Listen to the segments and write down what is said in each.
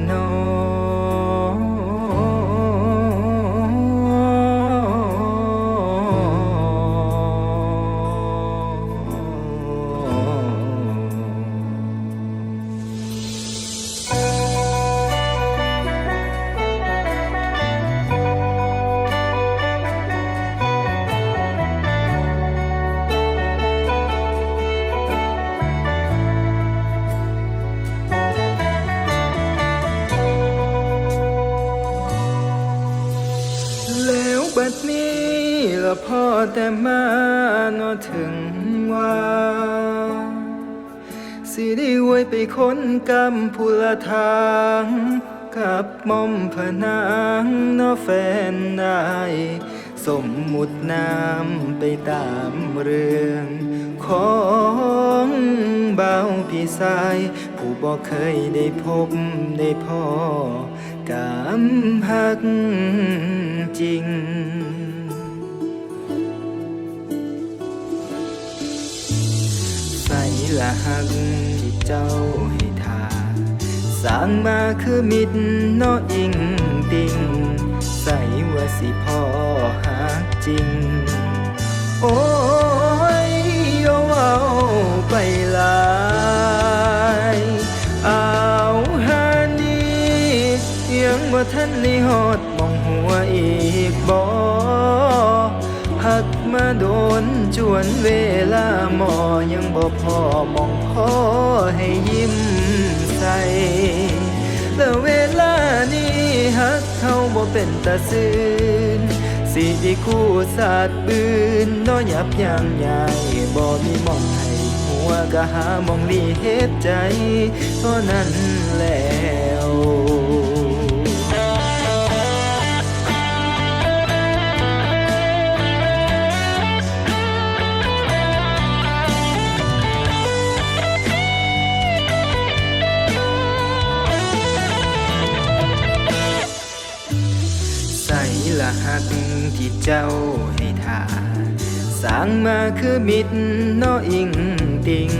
know. ก็พอแต่มาเนอถึงว่าสิได้ไว้ไปค้นกำพุละทาง กับมอมพนางเนอแฟนนายสมมุติน้ำไปตามเรื่อง ของเบาพี่สาย ผู้บอกเคยได้พบได้พอกำหักจริง ส่ละหักที่เจ้าให้ทาสร้างมาคือมิตรเนออิงติงใส่ว่าสิพ่อหักจริง โอ้ยโยเอาไปลายเอาหานี้ยังว่าท่านไมาโดนจวนเวลาหมอยังบ่พอมองพ่อให้ยิ้มใส่แล้วเวลานี้หักเขาบ่เป็นตาซื่นสิด้คู่สาดบืนน้อยับยั้งใหญ่บ่มีมองให้หัวก็หามองลีเฮ็ดใจเท่านั้นแล้ว หักที่เจ้าให้ทาสร้างมาคือมิตรเนออิงติง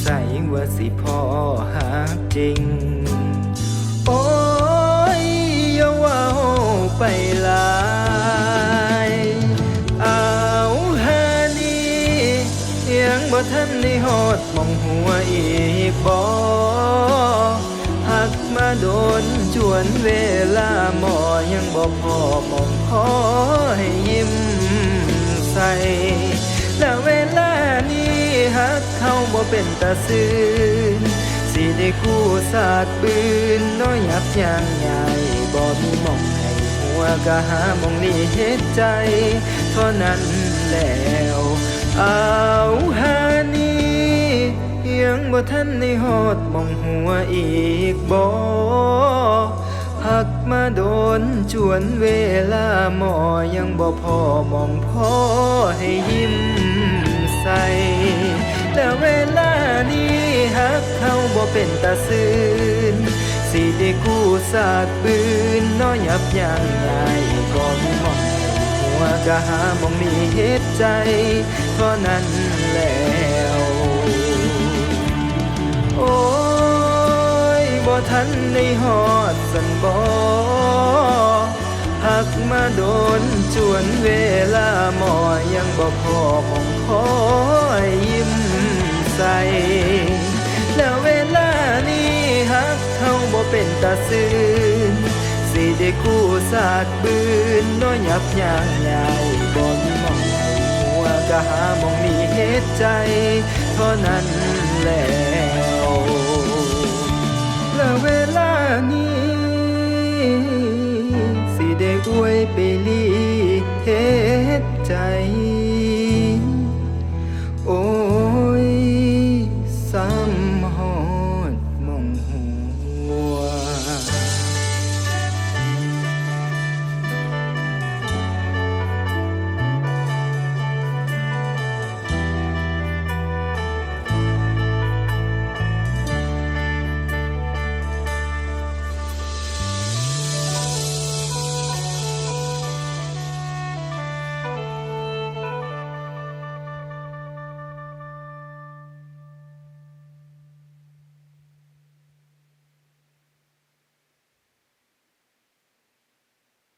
ใส่ว่าสิพ่อหักจริง โอ้ยอย่าว่าไปลายเอาหานี้ยังบ่ทันได้หอดมองหัวอีกบ่ กมาโดนจวนเวลาหมอยังบ่พอมองพอให้ยิ้มใส่แล้วเวลานี้หักเขาบ่เป็นตาซื่นสิได้คู่สาดปืนน้อยยับยังใหญ่บ่มีมองให้หัวก็หามองนี้เฮ็ดใจ เท่านั้นแล้วเอาหา ยังบ่ทันได้ฮอดมองหัวอีกบ่หักมาโดนจวนเวลาหมอยังบ่พอมองพ่อให้ยิ้มใส่แต่เวลานี้หักเขาบ่เป็นตาซื่นสิได้กู้สาดปืนน้อยยับยั้งใหญ่ก็มีมองหัวก็หามองนี้เฮ็ดใจเท่าะนั้นแหล้ว โอ้ยบ่ทันได้หอดสันบ่หักมาโดนจวนเวลาหมอยังบ่พอมองคอยยิ้มใสแล้วเวลานี้หักเขาบ่เป็นตาซื่นสิได้คู่สาดบืนน้อยยับยั้งใหญ่บ่มีมองหัวก็หามองนี้เฮ็ดใจ เท่านั้นแล้วและ นี้ สิได้อวยไปลีเฮ็ดใจ